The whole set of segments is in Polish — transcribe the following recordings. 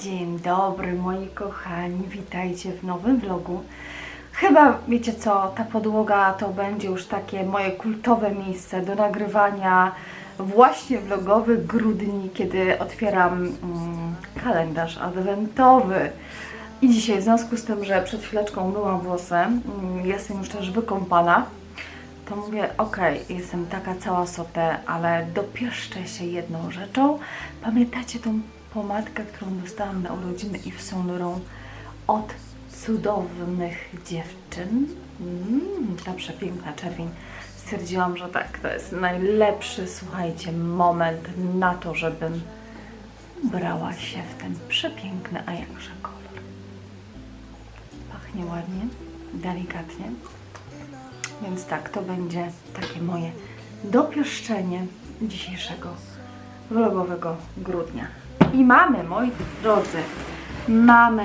Dzień dobry moi kochani, witajcie w nowym vlogu. Chyba wiecie co, ta podłoga to będzie już takie moje kultowe miejsce do nagrywania właśnie vlogowych grudni, kiedy otwieram mm, kalendarz adwentowy. I dzisiaj w związku z tym, że przed chwileczką myłam włosy, mm, jestem już też wykąpana, to mówię, okej, jestem taka cała sotę, ale dopieszczę się jedną rzeczą. Pamiętacie tą pomadkę, którą dostałam na urodziny i w Saint Laurent od cudownych dziewczyn? Mm, ta przepiękna czerwień. Stwierdziłam, że tak, to jest najlepszy, słuchajcie, moment na to, żebym brała się w ten przepiękny, a jakże kolor. Pachnie ładnie, delikatnie. Więc tak, to będzie takie moje dopieszczenie dzisiejszego vlogowego grudnia. I mamy, moi drodzy, mamy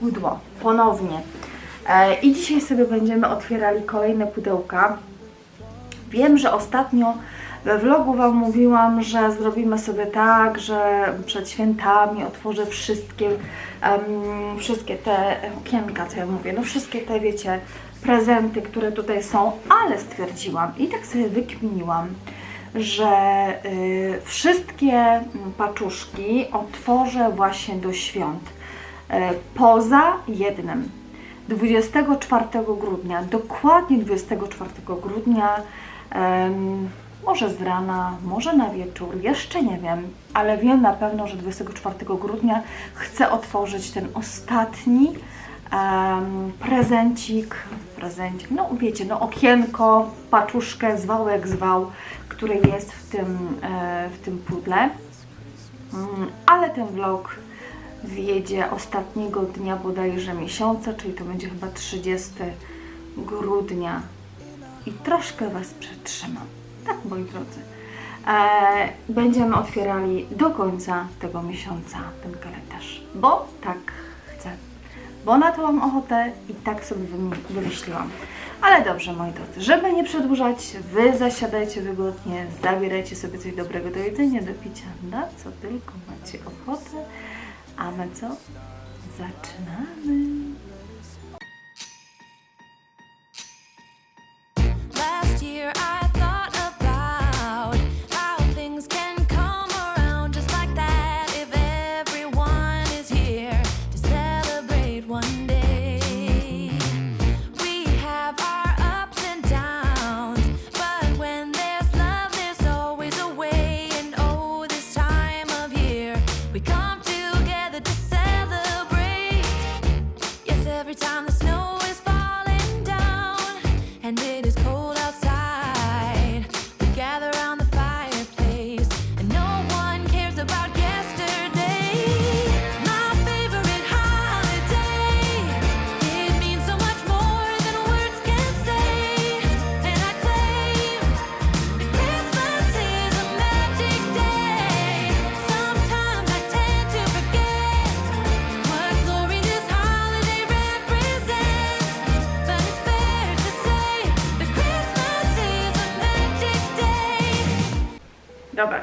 pudło ponownie. E, I dzisiaj sobie będziemy otwierali kolejne pudełka. Wiem, że ostatnio we vlogu Wam mówiłam, że zrobimy sobie tak, że przed świętami otworzę wszystkie, em, wszystkie te okienka, co ja mówię, no wszystkie te, wiecie, prezenty, które tutaj są, ale stwierdziłam i tak sobie wykminiłam, że y, wszystkie mm, paczuszki otworzę właśnie do świąt. Y, poza jednym. 24 grudnia, dokładnie 24 grudnia, może z rana, może na wieczór, jeszcze nie wiem, ale wiem na pewno, że 24 grudnia chcę otworzyć ten ostatni em, prezencik, prezencik, no wiecie, no okienko, paczuszkę, zwał jak zwał, który jest w tym, e, w tym pudle. Mm, ale ten vlog wjedzie ostatniego dnia bodajże miesiąca, czyli to będzie chyba 30 grudnia i troszkę Was przetrzymam. Tak, moi drodzy. E, będziemy otwierali do końca tego miesiąca ten kalendarz, bo tak. Bo na to mam ochotę i tak sobie wymyśliłam. Ale dobrze, moi drodzy, żeby nie przedłużać, Wy zasiadajcie wygodnie, zabierajcie sobie coś dobrego do jedzenia, do picia, na co tylko macie ochotę. A my co? Zaczynamy!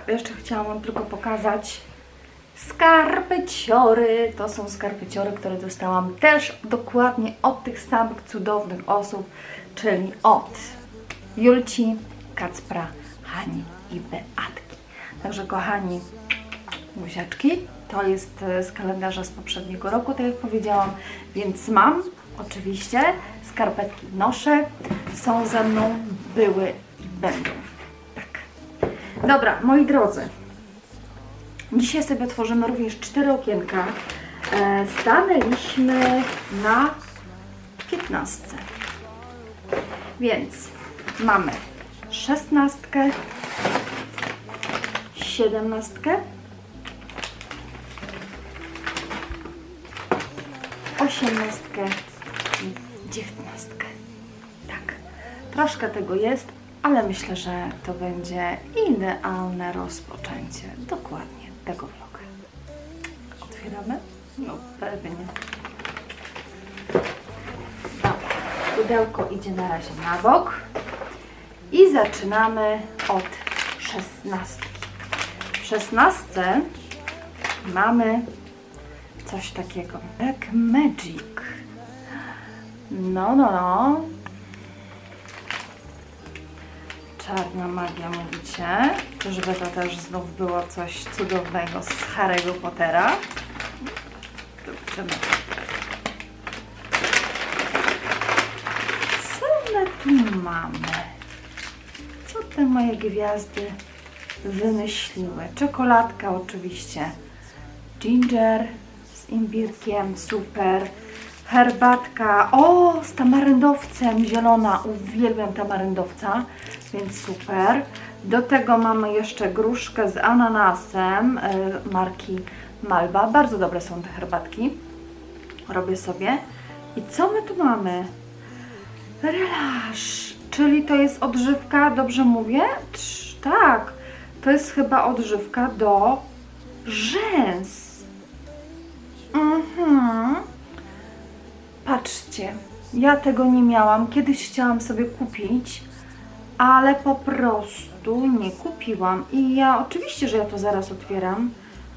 Jeszcze chciałam Wam tylko pokazać skarpeciory. To są skarpeciory, które dostałam też dokładnie od tych samych cudownych osób, czyli od Julci, Kacpra, Hani i Beatki. Także kochani, buziaczki, to jest e, z kalendarza z poprzedniego roku, tak jak powiedziałam, więc mam oczywiście, skarpetki noszę, są ze mną, były i będą. Dobra, moi drodzy. Dzisiaj sobie otworzymy również cztery okienka. E, stanęliśmy na 15. Więc mamy szesnastkę, siedemnastkę, osiemnastkę i dziewiętnastkę. Tak, troszkę tego jest, ale myślę, że to będzie idealne rozpoczęcie dokładnie tego vloga. Otwieramy? No pewnie. Dobra, pudełko idzie na razie na bok i zaczynamy od szesnastki. W szesnastce mamy coś takiego. Black Magic. No, no, no. Czarna magia mówicie. Czyżby to też znów było coś cudownego z Harry'ego Pottera? Zobaczymy. Co my tu mamy? Co te moje gwiazdy wymyśliły? Czekoladka oczywiście. Ginger z imbirkiem, super. Herbatka, o, z tamaryndowcem, zielona, uwielbiam tamaryndowca, więc super. Do tego mamy jeszcze gruszkę z ananasem y, marki Malba. Bardzo dobre są te herbatki. Robię sobie. I co my tu mamy? Relax, czyli to jest odżywka, dobrze mówię? Trz, tak, to jest chyba odżywka do rzęs. Mhm. Patrzcie, ja tego nie miałam. Kiedyś chciałam sobie kupić, ale po prostu nie kupiłam. I ja oczywiście, że ja to zaraz otwieram,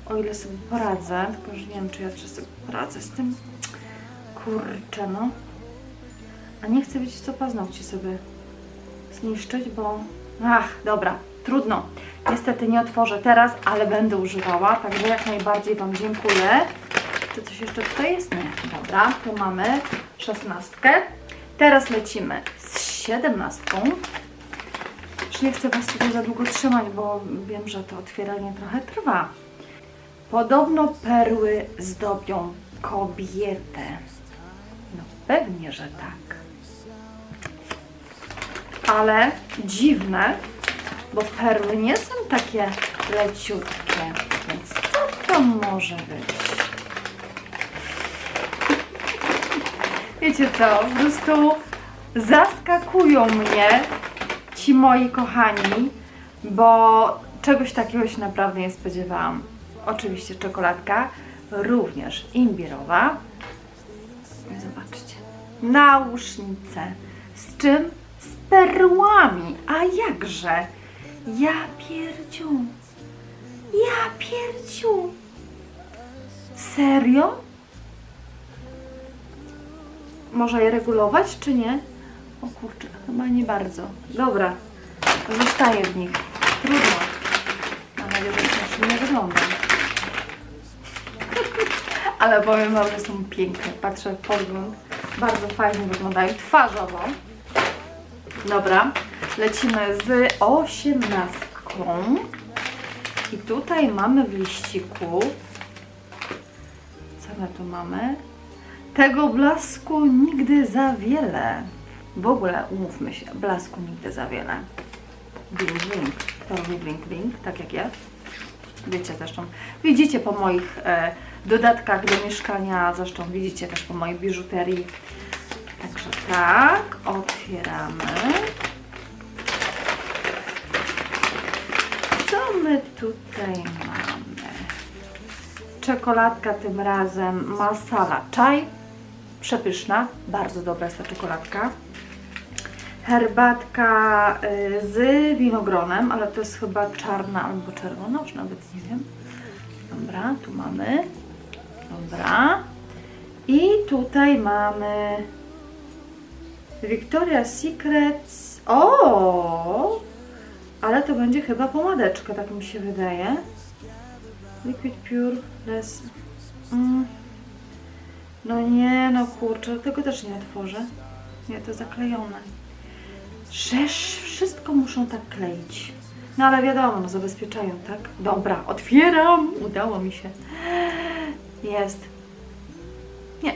o ile sobie poradzę, tylko że nie wiem, czy ja czy sobie poradzę z tym. Kurczę, no. A nie chcę wiecie co paznokcie sobie zniszczyć, bo... Ach, dobra, trudno. Niestety nie otworzę teraz, ale będę używała, także jak najbardziej Wam dziękuję. Czy coś jeszcze tutaj jest? Nie. Dobra, tu mamy szesnastkę. Teraz lecimy z siedemnastką. Nie chcę Was tutaj za długo trzymać, bo wiem, że to otwieranie trochę trwa. Podobno perły zdobią kobietę. No pewnie, że tak. Ale dziwne, bo perły nie są takie leciutkie. Więc co to może być? Wiecie co, po prostu zaskakują mnie ci moi kochani, bo czegoś takiego się naprawdę nie spodziewałam. Oczywiście czekoladka, również imbirowa. Zobaczcie. Nausznice. Z czym? Z perłami. A jakże? Ja pierdziu. Ja pierdziu. Serio? Może je regulować, czy nie? O kurczę, chyba nie bardzo. Dobra, zostaję w nich. Trudno. Mam nadzieję, że śmiesznie nie wyglądam. Ale powiem Wam, że są piękne. Patrzę w podgląd. Bardzo fajnie wyglądają twarzowo. Dobra, lecimy z osiemnastką. I tutaj mamy w liściku. Co my tu mamy? Tego blasku nigdy za wiele. W ogóle umówmy się, blasku nigdy za wiele. Blink, blink. Blink, blink, tak jak ja. Wiecie zresztą, widzicie po moich e, dodatkach do mieszkania, zresztą widzicie też po mojej biżuterii. Także tak, otwieramy. Co my tutaj mamy? Czekoladka tym razem masala chai. Przepyszna, bardzo dobra jest ta czekoladka. Herbatka y, z winogronem, ale to jest chyba czarna albo czerwona, już nawet nie wiem. Dobra, tu mamy. Dobra. I tutaj mamy Victoria's Secret. O! Ale to będzie chyba pomadeczka, tak mi się wydaje. Liquid Pure Less. Mm. No nie, no kurczę, tego też nie otworzę. Nie, to zaklejone. Żeż wszystko muszą tak kleić. No ale wiadomo, no zabezpieczają, tak? Dobra, otwieram! Udało mi się. Jest. Nie,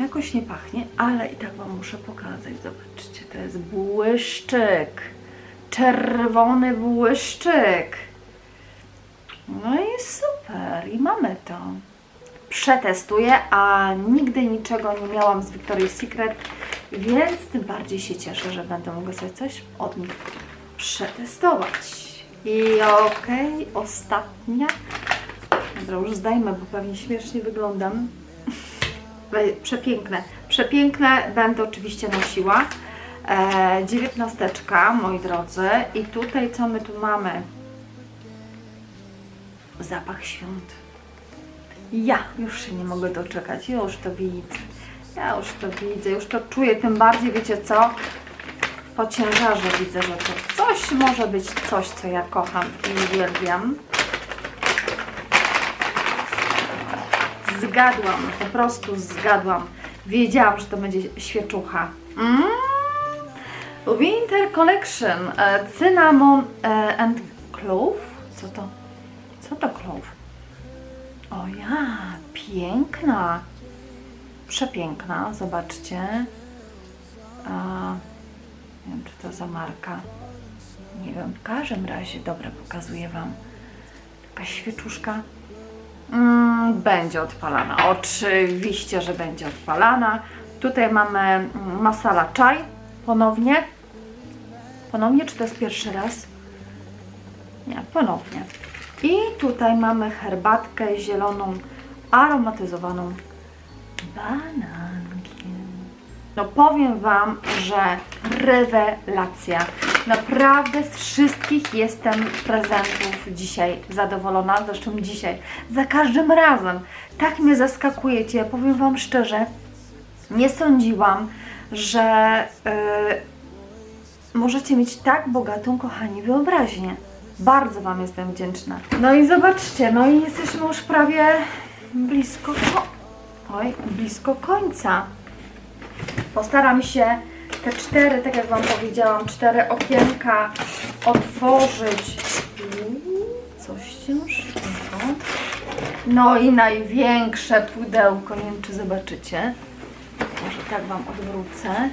jakoś nie pachnie, ale i tak Wam muszę pokazać. Zobaczcie, to jest błyszczyk. Czerwony błyszczyk. No i super, i mamy to. Przetestuję, a nigdy niczego nie miałam z Victoria's Secret, więc tym bardziej się cieszę, że będę mogła sobie coś od nich przetestować. I okej, ostatnia. Dobra, już zdajmy, bo pewnie śmiesznie wyglądam. Przepiękne. Przepiękne będę oczywiście nosiła. E, dziewiętnasteczka, moi drodzy. I tutaj co my tu mamy? Zapach świąt. Ja już się nie mogę doczekać, już to widzę. Ja już to widzę, już to czuję, tym bardziej wiecie co? Po ciężarze widzę, że to coś może być coś, co ja kocham i uwielbiam. Zgadłam, po prostu zgadłam. Wiedziałam, że to będzie świeczucha. Mm. Winter Collection e, e, and Clove. Co to? Co to clove? O ja, piękna. Przepiękna, zobaczcie. A, nie wiem, czy to za marka. Nie wiem, w każdym razie, dobra, pokazuję Wam. Taka świeczuszka. Mm, będzie odpalana. Oczywiście, że będzie odpalana. Tutaj mamy mm, masala czaj ponownie. Ponownie, czy to jest pierwszy raz? Nie, ponownie. I tutaj mamy herbatkę zieloną, aromatyzowaną banankiem. No powiem Wam, że rewelacja. Naprawdę z wszystkich jestem prezentów dzisiaj zadowolona. Zresztą dzisiaj, za każdym razem. Tak mnie zaskakujecie. Powiem Wam szczerze, nie sądziłam, że yy, możecie mieć tak bogatą, kochani, wyobraźnię. Bardzo Wam jestem wdzięczna. No i zobaczcie, no i jesteśmy już prawie blisko, ko- oj, blisko końca. Postaram się te cztery, tak jak Wam powiedziałam, cztery okienka otworzyć. Coś ciężkiego. No i największe pudełko, nie wiem czy zobaczycie. Może tak Wam odwrócę.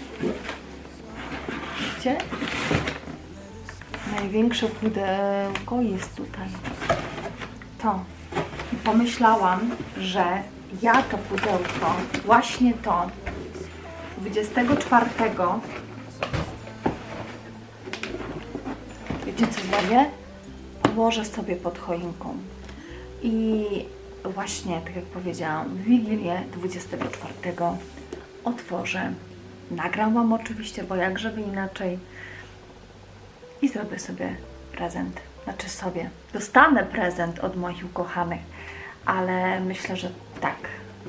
Widzicie? Największe pudełko jest tutaj. To. I pomyślałam, że ja to pudełko, właśnie to, 24 wiecie co zrobię? Położę sobie pod choinką. I właśnie, tak jak powiedziałam, w Wigilię 24 otworzę. Nagram Wam oczywiście, bo jak żeby inaczej. I zrobię sobie prezent. Znaczy sobie. Dostanę prezent od moich ukochanych, ale myślę, że tak.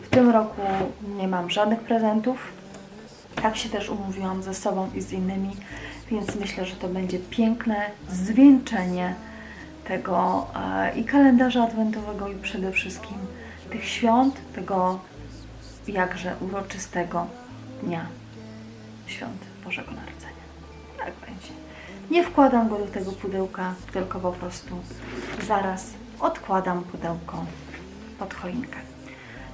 W tym roku nie mam żadnych prezentów. Tak się też umówiłam ze sobą i z innymi, więc myślę, że to będzie piękne zwieńczenie tego e, i kalendarza adwentowego i przede wszystkim tych świąt, tego jakże uroczystego dnia świąt Bożego Narodzenia. Tak będzie. Nie wkładam go do tego pudełka, tylko po prostu zaraz odkładam pudełko pod choinkę.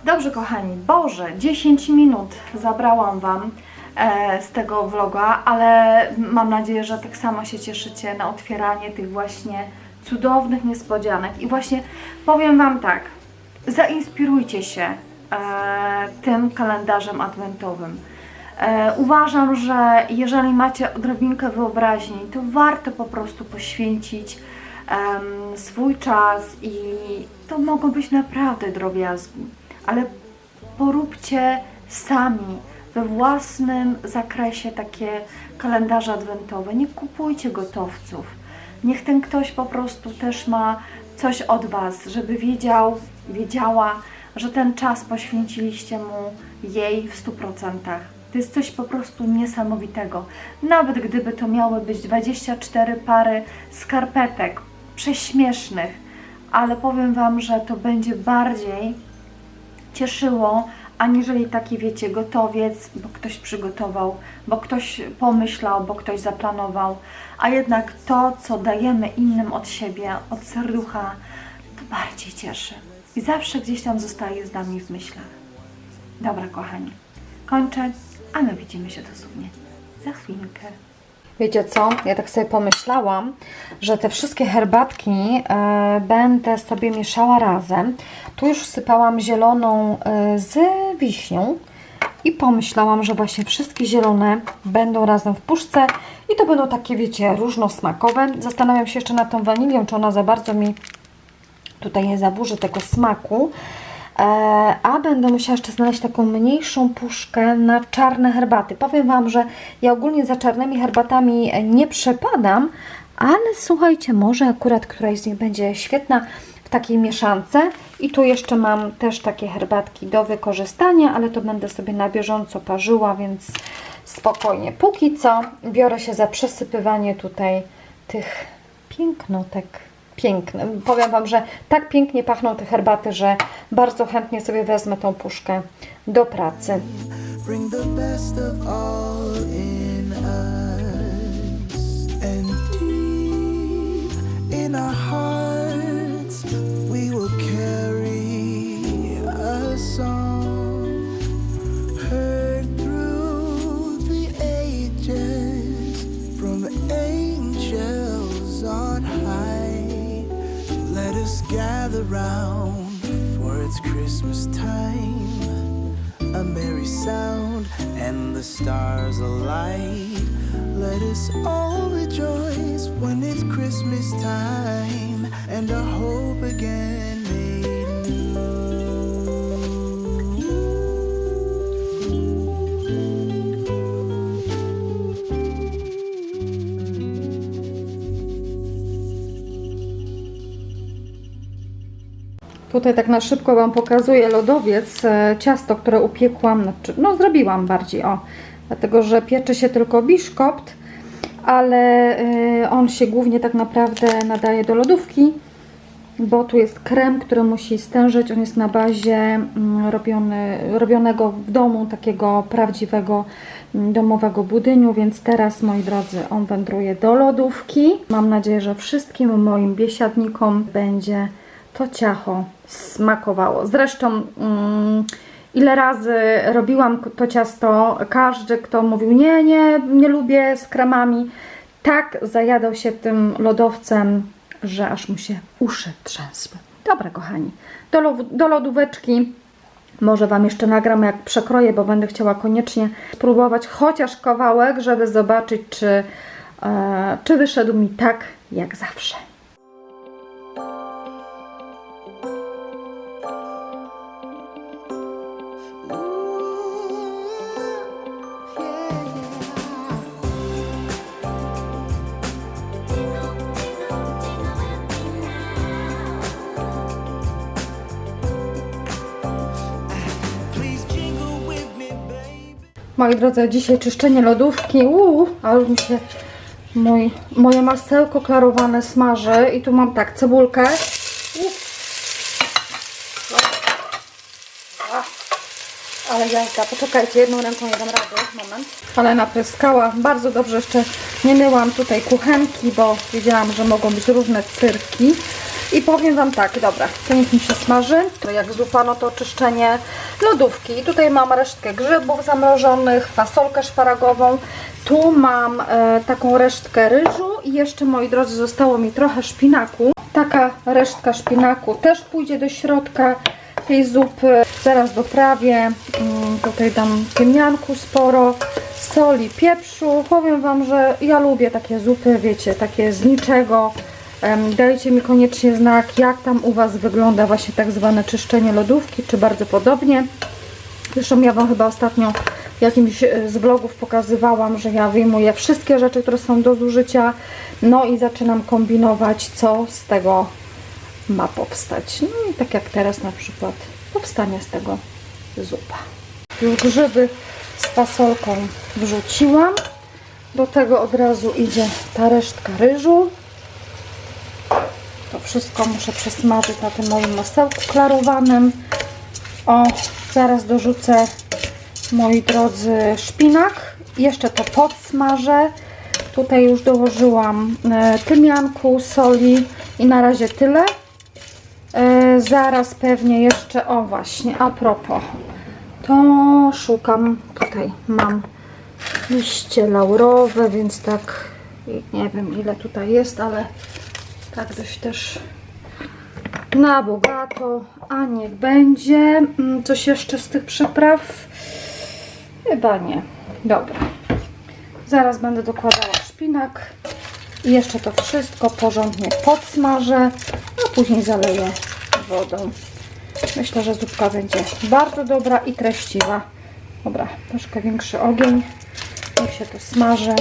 Dobrze, kochani, Boże, 10 minut zabrałam Wam e, z tego vloga, ale mam nadzieję, że tak samo się cieszycie na otwieranie tych właśnie cudownych niespodzianek. I właśnie powiem Wam tak, zainspirujcie się e, tym kalendarzem adwentowym. E, uważam, że jeżeli macie odrobinkę wyobraźni, to warto po prostu poświęcić em, swój czas i to mogą być naprawdę drobiazgi, ale poróbcie sami we własnym zakresie takie kalendarze adwentowe. Nie kupujcie gotowców. Niech ten ktoś po prostu też ma coś od Was, żeby wiedział, wiedziała, że ten czas poświęciliście mu jej w 100%. To jest coś po prostu niesamowitego. Nawet gdyby to miały być 24 pary skarpetek, prześmiesznych, ale powiem Wam, że to będzie bardziej cieszyło, aniżeli taki, wiecie, gotowiec, bo ktoś przygotował, bo ktoś pomyślał, bo ktoś zaplanował, a jednak to, co dajemy innym od siebie, od serducha, to bardziej cieszy. I zawsze gdzieś tam zostaje z nami w myślach. Dobra, kochani, kończę, a my widzimy się dosłownie za chwilkę. Wiecie co? Ja tak sobie pomyślałam, że te wszystkie herbatki e, będę sobie mieszała razem. Tu już wsypałam zieloną e, z wiśnią i pomyślałam, że właśnie wszystkie zielone będą razem w puszce i to będą takie, wiecie, różnosmakowe. Zastanawiam się jeszcze nad tą wanilią, czy ona za bardzo mi tutaj nie zaburzy tego smaku. E, a będę musiała jeszcze znaleźć taką mniejszą puszkę na czarne herbaty. Powiem Wam, że ja ogólnie za czarnymi herbatami nie przepadam, ale słuchajcie, może akurat któraś z nich będzie świetna. W w takiej mieszance. I tu jeszcze mam też takie herbatki do wykorzystania, ale to będę sobie na bieżąco parzyła, więc spokojnie. Póki co biorę się za przesypywanie tutaj tych pięknotek. Piękne. Powiem Wam, że tak pięknie pachną te herbaty, że bardzo chętnie sobie wezmę tą puszkę do pracy. In our hearts gather round for it's christmas time a merry sound and the stars alight. Let us all rejoice when it's Christmas time and our hope again Tutaj tak na szybko Wam pokazuję lodowiec, e, ciasto, które upiekłam, znaczy, no zrobiłam bardziej, o, dlatego, że piecze się tylko biszkopt, ale e, on się głównie tak naprawdę nadaje do lodówki, bo tu jest krem, który musi stężyć, on jest na bazie mm, robiony, robionego w domu, takiego prawdziwego mm, domowego budyniu, więc teraz, moi drodzy, on wędruje do lodówki. Mam nadzieję, że wszystkim moim biesiadnikom będzie to ciacho smakowało. Zresztą mm, ile razy robiłam to ciasto, każdy kto mówił nie, nie, nie lubię z kremami, tak zajadał się tym lodowcem, że aż mu się uszy trzęsły. Dobra kochani, do, lo- do lodóweczki może Wam jeszcze nagram jak przekroję, bo będę chciała koniecznie spróbować chociaż kawałek, żeby zobaczyć czy, e, czy wyszedł mi tak jak zawsze. Moi drodzy, dzisiaj czyszczenie lodówki. Uuu, ale mi się mój, moje masełko klarowane smaży. I tu mam tak, cebulkę. A, Ale jajka, poczekajcie, jedną ręką nie dam rady, moment. Ale napryskała, bardzo dobrze jeszcze nie myłam tutaj kuchenki, bo wiedziałam, że mogą być różne cyrki. I powiem Wam tak, dobra, to niech mi się smaży. To jak zupa, no to czyszczenie lodówki. I tutaj mam resztkę grzybów zamrożonych, fasolkę szparagową. Tu mam e, taką resztkę ryżu i jeszcze, moi drodzy, zostało mi trochę szpinaku. Taka resztka szpinaku też pójdzie do środka tej zupy. Zaraz doprawię. Mm, Tutaj dam tymianku sporo, soli, pieprzu. Powiem Wam, że ja lubię takie zupy, wiecie, takie z niczego. Dajcie mi koniecznie znak, jak tam u Was wygląda właśnie tak zwane czyszczenie lodówki, czy bardzo podobnie. Zresztą ja Wam chyba ostatnio w jakimś e, z vlogów pokazywałam, że ja wyjmuję wszystkie rzeczy, które są do zużycia, no i zaczynam kombinować, co z tego ma powstać. No i tak jak teraz na przykład powstanie z tego zupa. Już grzyby z fasolką wrzuciłam. Do tego od razu idzie ta resztka ryżu. To wszystko muszę przesmażyć na tym moim masełku klarowanym. O, zaraz dorzucę, moi drodzy, szpinak. Jeszcze to podsmażę. Tutaj już dołożyłam e, tymianku, soli i na razie tyle. E, zaraz pewnie jeszcze, o właśnie, a propos, to szukam, tutaj mam liście laurowe, więc tak, nie wiem ile tutaj jest, ale tak dość też na bogato, a niech będzie. Mm, Coś jeszcze z tych przypraw? Chyba nie. Dobra. Zaraz będę dokładała szpinak i jeszcze to wszystko porządnie podsmażę, a później zaleję wodą. Myślę, że zupka będzie bardzo dobra i treściwa. Dobra, troszkę większy ogień. Niech się to smaży.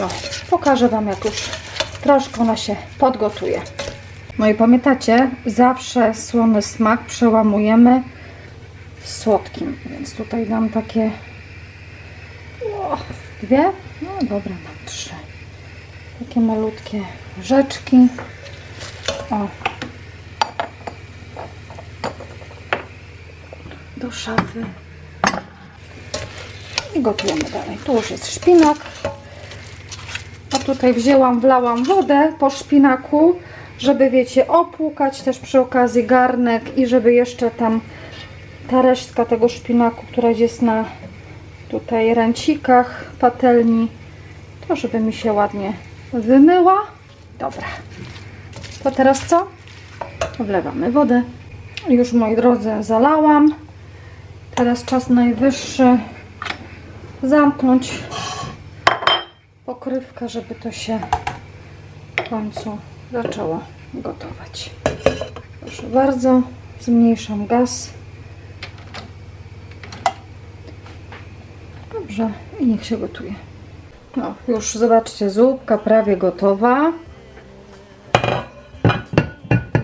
No, pokażę Wam, jak już troszkę ona się podgotuje. No i pamiętacie, zawsze słony smak przełamujemy słodkim, więc tutaj dam takie o, dwie, no dobra, mam trzy. Takie malutkie rzeczki. O. Do szafy. I gotujemy dalej. Tu już jest szpinak. Tutaj wzięłam, wlałam wodę po szpinaku, żeby wiecie, opłukać też przy okazji garnek i żeby jeszcze tam ta resztka tego szpinaku, która jest na tutaj ręcikach patelni, to żeby mi się ładnie wymyła. Dobra. To teraz co? Wlewamy wodę. Już moi drodzy zalałam. Teraz czas najwyższy zamknąć pokrywkę, żeby to się w końcu zaczęło gotować. Proszę bardzo, zmniejszam gaz. Dobrze, i niech się gotuje. No, już zobaczcie, zupka prawie gotowa.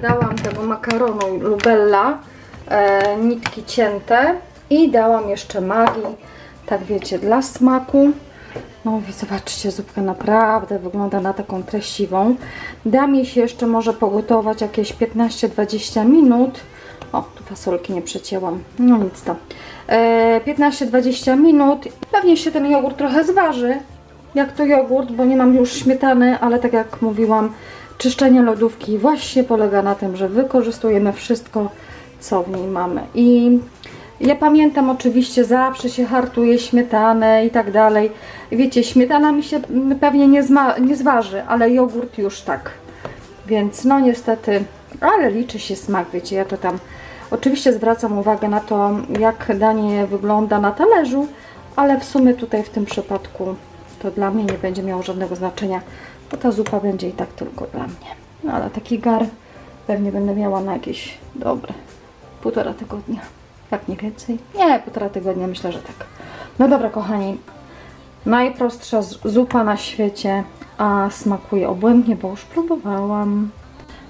Dałam tego makaronu lubella, e, nitki cięte i dałam jeszcze magii, tak wiecie, dla smaku. No i zobaczcie, zupka naprawdę wygląda na taką treściwą. Dam jej się jeszcze może pogotować jakieś 15-20 minut. O, tu fasolki nie przecięłam. No nic. E, 15-20 minut. Pewnie się ten jogurt trochę zważy. Jak to jogurt, bo nie mam już śmietany, ale tak jak mówiłam, czyszczenie lodówki właśnie polega na tym, że wykorzystujemy wszystko, co w niej mamy. I ja pamiętam oczywiście, zawsze się hartuje śmietanę i tak dalej. Wiecie, śmietana mi się pewnie nie, nie zważy, ale jogurt już tak. Więc no niestety, ale liczy się smak, wiecie, ja to tam oczywiście zwracam uwagę na to, jak danie wygląda na talerzu, ale w sumie tutaj w tym przypadku to dla mnie nie będzie miało żadnego znaczenia, bo ta zupa będzie i tak tylko dla mnie. No ale taki gar pewnie będę miała na jakieś dobre półtora tygodnia. Jak nie więcej? Nie, półtora tygodnia myślę, że tak. No dobra, kochani. Najprostsza zupa na świecie, a smakuje obłędnie, bo już próbowałam.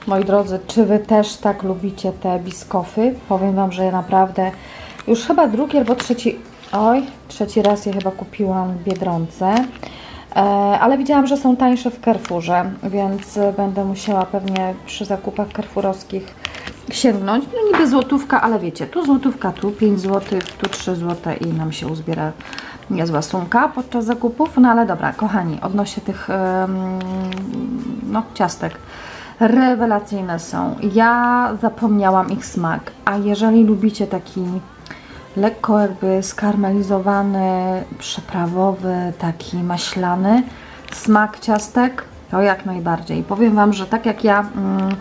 Moi drodzy, czy Wy też tak lubicie te biskofy? Powiem Wam, że ja naprawdę już chyba drugi albo trzeci, oj, trzeci raz je chyba kupiłam w Biedronce. E, ale widziałam, że są tańsze w Carrefourze, więc będę musiała pewnie przy zakupach carrefourowskich sięgnąć. No niby złotówka, ale wiecie, tu złotówka, tu 5 zł, tu 3 zł i nam się uzbiera niezła sumka podczas zakupów. No ale dobra, kochani, odnośnie tych no, ciastek. Rewelacyjne są. Ja zapomniałam ich smak, a jeżeli lubicie taki lekko jakby skarmelizowany, przyprawowy, taki maślany smak ciastek, to jak najbardziej. Powiem Wam, że tak jak ja mm,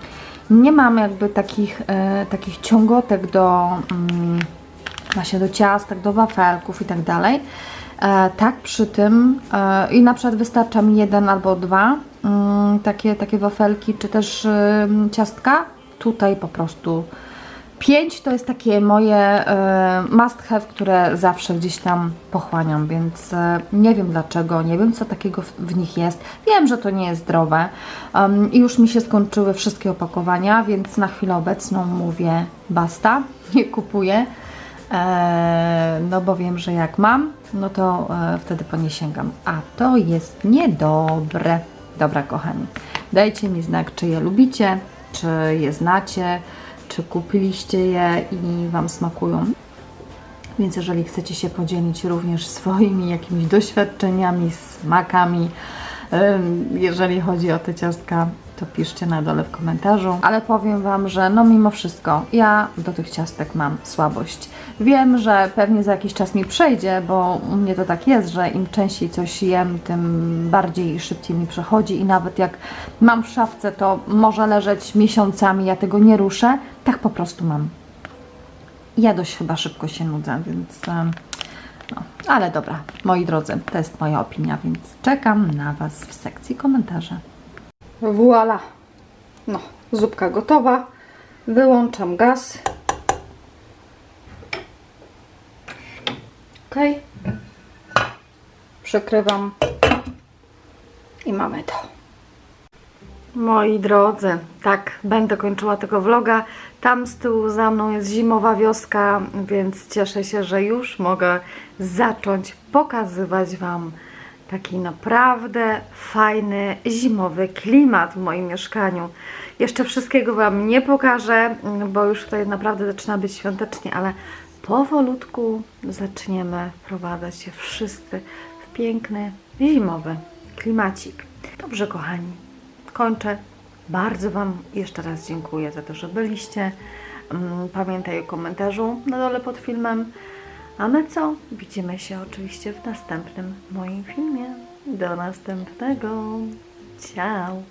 nie mam jakby takich, e, takich ciągotek do mm, właśnie do ciastek, do wafelków i tak dalej. E, tak przy tym e, i na przykład wystarcza mi jeden albo dwa mm, takie, takie wafelki, czy też ym, ciastka. Tutaj po prostu pięć to jest takie moje e, must have, które zawsze gdzieś tam pochłaniam, więc e, nie wiem dlaczego, nie wiem co takiego w, nich jest. Wiem, że to nie jest zdrowe i już mi się skończyły wszystkie opakowania, więc na chwilę obecną mówię basta, nie kupuję. E, no bo wiem, że jak mam, no to wtedy po nie sięgam. A to jest niedobre. Dobra, kochani, dajcie mi znak, czy je lubicie, czy je znacie, czy kupiliście je i Wam smakują. Więc jeżeli chcecie się podzielić również swoimi jakimiś doświadczeniami, smakami, jeżeli chodzi o te ciastka, to piszcie na dole w komentarzu. Ale powiem Wam, że no mimo wszystko ja do tych ciastek mam słabość. Wiem, że pewnie za jakiś czas mi przejdzie, bo u mnie to tak jest, że im częściej coś jem, tym bardziej i szybciej mi przechodzi i nawet jak mam w szafce, to może leżeć miesiącami, ja tego nie ruszę. Tak po prostu mam. Ja dość chyba szybko się nudzę, więc no, ale dobra, moi drodzy, to jest moja opinia, więc czekam na Was w sekcji komentarzy. Voila! No, zupka gotowa. Wyłączam gaz. Ok. Przykrywam i mamy to. Moi drodzy, tak, będę kończyła tego vloga. Tam z tyłu za mną jest zimowa wioska, więc cieszę się, że już mogę zacząć pokazywać Wam taki naprawdę fajny zimowy klimat w moim mieszkaniu. Jeszcze wszystkiego Wam nie pokażę, bo już tutaj naprawdę zaczyna być świątecznie, ale powolutku zaczniemy wprowadzać się wszyscy w piękny zimowy klimacik. Dobrze, kochani, kończę. Bardzo Wam jeszcze raz dziękuję za to, że byliście. Mm, Pamiętaj o komentarzu na dole pod filmem. A my co? Widzimy się oczywiście w następnym moim filmie. Do następnego. Ciao!